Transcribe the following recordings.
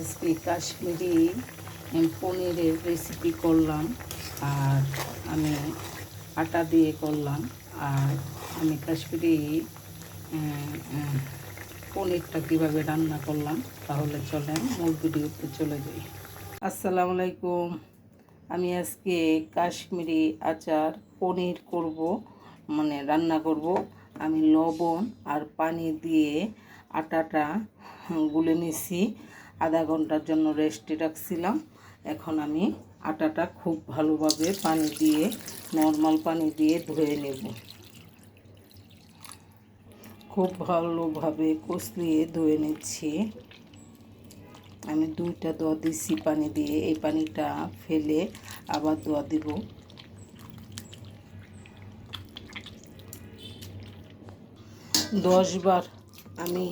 আজকে কাশ্মীরি পনিরের রেসিপি করলাম আর আমি আটা দিয়ে করলাম আর আমি কাশ্মীরি পনিরটা কীভাবে রান্না করলাম তাহলে চলেন মূল ভিডিওতে চলে যাই। আসসালামু আলাইকুম। আমি আজকে কাশ্মীরি আচার, পনির করব মানে রান্না করব। আমি লবণ আর পানি দিয়ে আটাটা গুলে নিছি। আধা ঘণ্টার জন্য রেস্টে রাখছিলাম। এখন আমি আটাটা খুব ভালোভাবে পানি দিয়ে নর্মাল পানি দিয়ে ধুয়ে নেব। খুব ভালোভাবে কষলিয়ে ধুয়ে নিচ্ছি। আমি দুইটা দোয়া দিচ্ছি পানি দিয়ে, এই পানিটা ফেলে আবার দোয়া দিব। দশবার আমি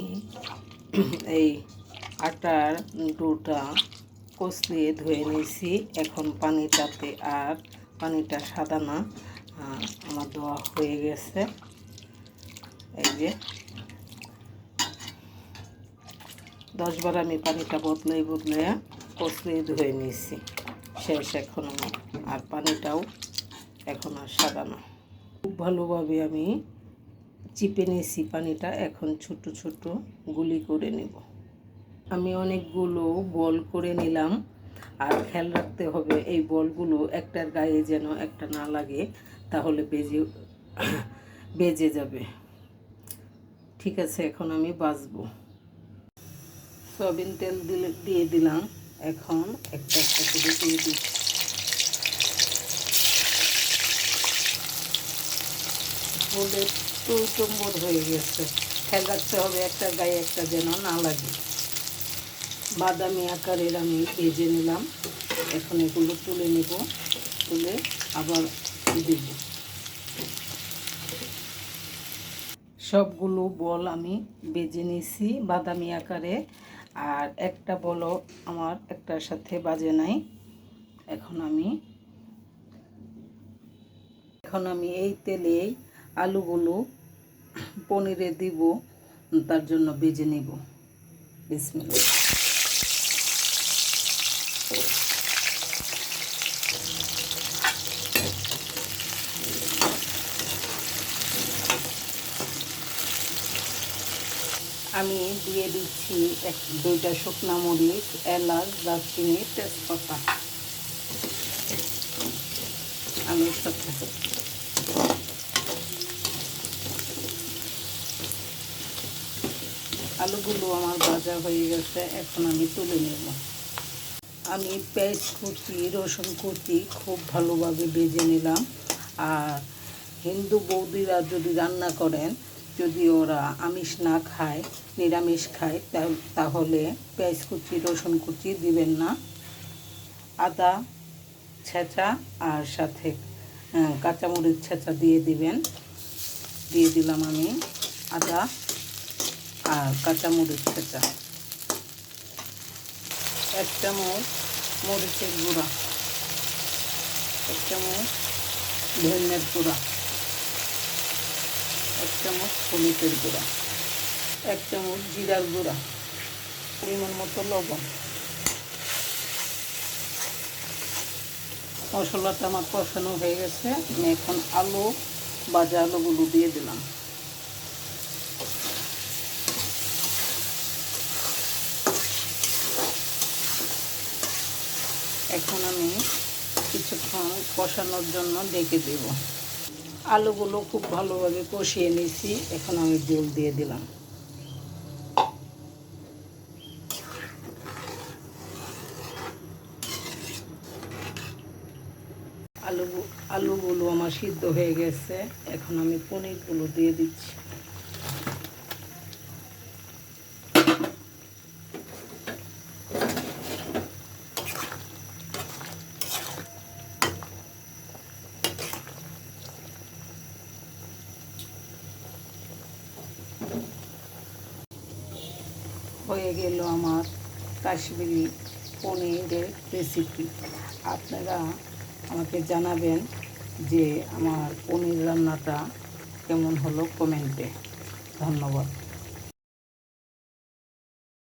এই আটার ডোটা কষলিয়ে ধুয়ে নিয়েছি। এখন পানিটাতে আর পানিটা সাদা না আমার দোয়া হয়ে গেছে। এই যে। দশবার আমি পানিটা বদলে বদলে কষলে ধুয়ে নিয়েছি। শেষ এখন আর পানিটাও এখন আর সাদা না। খুব ভালোভাবে আমি চিপে নিয়েছি পানিটা। এখন ছোট ছোট গুলি করে নেব। আমি অনেকগুলো বল করে নিলাম। আর খেয়াল রাখতে হবে, এই বলগুলো একটার গায়ে যেন একটা না লাগে, তাহলে বেজে বেজে যাবে। ঠিক আছে, এখন আমি বাজবো। সয়াবিন তেল দিলে, দিয়ে দিলাম। এখন একটা একটা করে দিয়ে দিচ্ছি। বলে টম্বর হয়ে গেছে। খেয়াল রাখতে হবে একটা গায়ে একটা যেন না লাগে। বাদামি আকারের আমি ভেজে নিলাম। এখন এগুলো তুলে নেব। তুলে আবার দেব। সবগুলো বল আমি বেজে নিয়েছি বাদামি আকারে। আর একটা বলও আমার একটার সাথে বাজে নাই। এখন আমি এখন আমি এই তেলে আলুগুলো পনিরে দিব। তার জন্য বেজে নিব। বিসমিল্লাহ। আমি দিয়ে দিচ্ছি এক দুইটা শুকনা মরিচ, এলাচ, দারচিনি, তেজপাতা। আলুর আলুগুলো আমার ভাজা হয়ে গেছে, এখন আমি তুলে নেব। আমি পেঁয়াজ কুচি রসুন কুচি খুব ভালোভাবে বেজে নিলাম। আর হিন্দু বৌদিরা যদি রান্না করেন যদি ওরা আমিষ না খায় নিরামিষ খায় তাহলে পেঁয়াজ কুচি রসুন কুচি দিবেন না। আদা ছেঁচা আর সাথে আহ, কাঁচামরিচ ছেঁচা দিয়ে দিবেন। দিয়ে দিলাম আমি আদা আর কাঁচামরিচ ছেঁচা। এক চামচ মরিচের গুঁড়া। এক চামচ ধনিয়ার গুঁড়া। এক চামচ হলুদের গুঁড়া। এক চামচ জিরার গুঁড়া। পরিমাণ মতো লবণ। মশলাটা আমার কষানো হয়ে গেছে। আমি এখন আলু, ভাজা আলুগুলো দিয়ে দিলাম। এখন আমি কিছুক্ষণ কষানোর জন্য ডেকে দেব। আলুগুলো খুব ভালোভাবে কষিয়ে নিয়েছি, এখন আমি জল দিয়ে দিলাম। আলু, আলুগুলো আমার সিদ্ধ হয়ে গেছে, এখন আমি পনিরগুলো দিয়ে দিচ্ছি। হয়ে গেল আমার কাশ্মীরি পনিরের রেসিপি আপনারা আমাকে জানাবেন যে আমার পনির রান্নাটা কেমন হলো কমেন্টে। ধন্যবাদ।